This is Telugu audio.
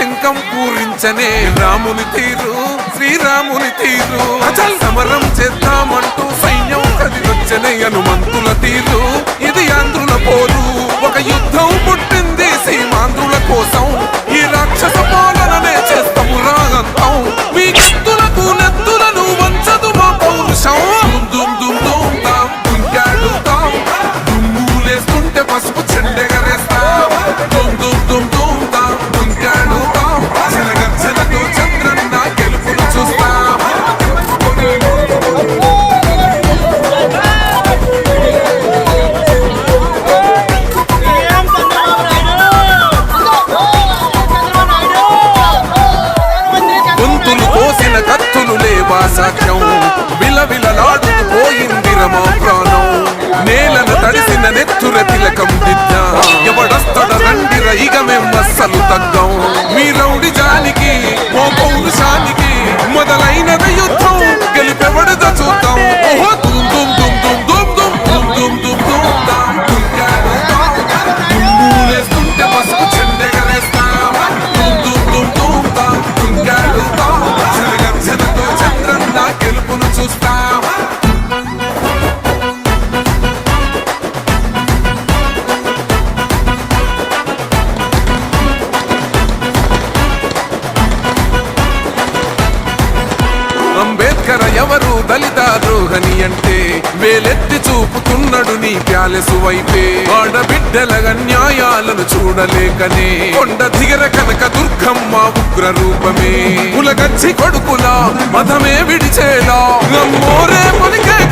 నచ్చనే రాముని తీరు శ్రీరాముని తీరు. అచల్ సమరం చేద్దామంటూ సైన్యం కదిలొచ్చనే హనుమంతుల తీరు. ఇది ఆంధ్రుల పోరు. ఒక యుద్ధం పుట్టింది సీమాంధ్రుల కోసం. లేవా సాక్ష్యం విలవిలలాడుతూ పోయింది రమా ప్రాణం నేలను తడిసిన నెత్తుర తిలకం దిద్ద. ఎవడస్తడ రండి మేము అస్సలు తగ్గం. మీ రౌడి జానికి ఓ పౌరుషానికి అంబేద్కర్ ఎవరు దళిత ద్రోహని అంటే వేలెత్తి చూపుతున్నాడు నీ ప్యాలెసు వైపే. ఆడబిడ్డల అన్యాయాలను చూడలేకనే కొండ దిగర కనక దుర్గమ్మ ఉగ్ర రూపమే కులగచ్చి కొడుకులా మతమే విడిచేలా. నమ్మోరే పలికేక